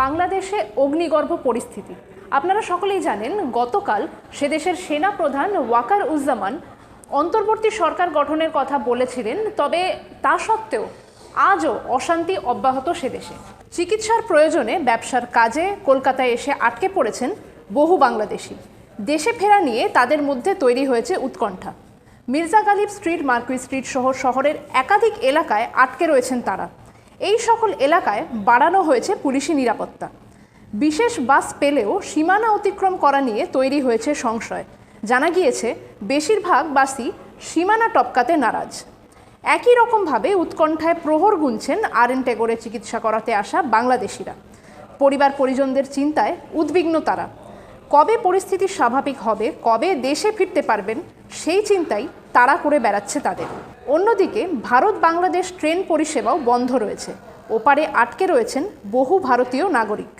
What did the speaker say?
বাংলাদেশে অগ্নিগর্ভ পরিস্থিতি। আপনারা সকলেই জানেন, গতকাল সে দেশের সেনা প্রধান ওয়াকার উজ্জামান অন্তর্বর্তী সরকার গঠনের কথা বলেছিলেন, তবে তা সত্ত্বেও আজও অশান্তি অব্যাহত সে দেশে। চিকিৎসার প্রয়োজনে ব্যবসার কাজে কলকাতায় এসে আটকে পড়েছেন বহু বাংলাদেশি। দেশে ফেরা নিয়ে তাদের মধ্যে তৈরি হয়েছে উৎকণ্ঠা। Mirza Ghalib street Marquis street সহ শহরের একাধিক এলাকায় আটকে রয়েছেন তারা। এই সকল এলাকায় বাড়ানো হয়েছে পুলিশি নিরাপত্তা। বিশেষ বাস পেলেও সীমানা অতিক্রম করা নিয়ে তৈরি হয়েছে সংশয়। জানা গিয়েছে, বেশিরভাগ বাসই সীমানা টপকাতে নারাজ। একই রকমভাবে উৎকণ্ঠায় প্রহর গুনছেন আর এন টেগোরে চিকিৎসা করাতে আসা বাংলাদেশিরা। পরিবার পরিজনদের চিন্তায় উদ্বিগ্ন তারা। কবে পরিস্থিতি স্বাভাবিক হবে, কবে দেশে ফিরতে পারবেন, সেই চিন্তাই তাড়া করে বেড়াচ্ছে তাদের। অন্যদিকে ভারত বাংলাদেশ ট্রেন পরিষেবাও বন্ধ রয়েছে। ওপারে আটকে রয়েছেন বহু ভারতীয় নাগরিক।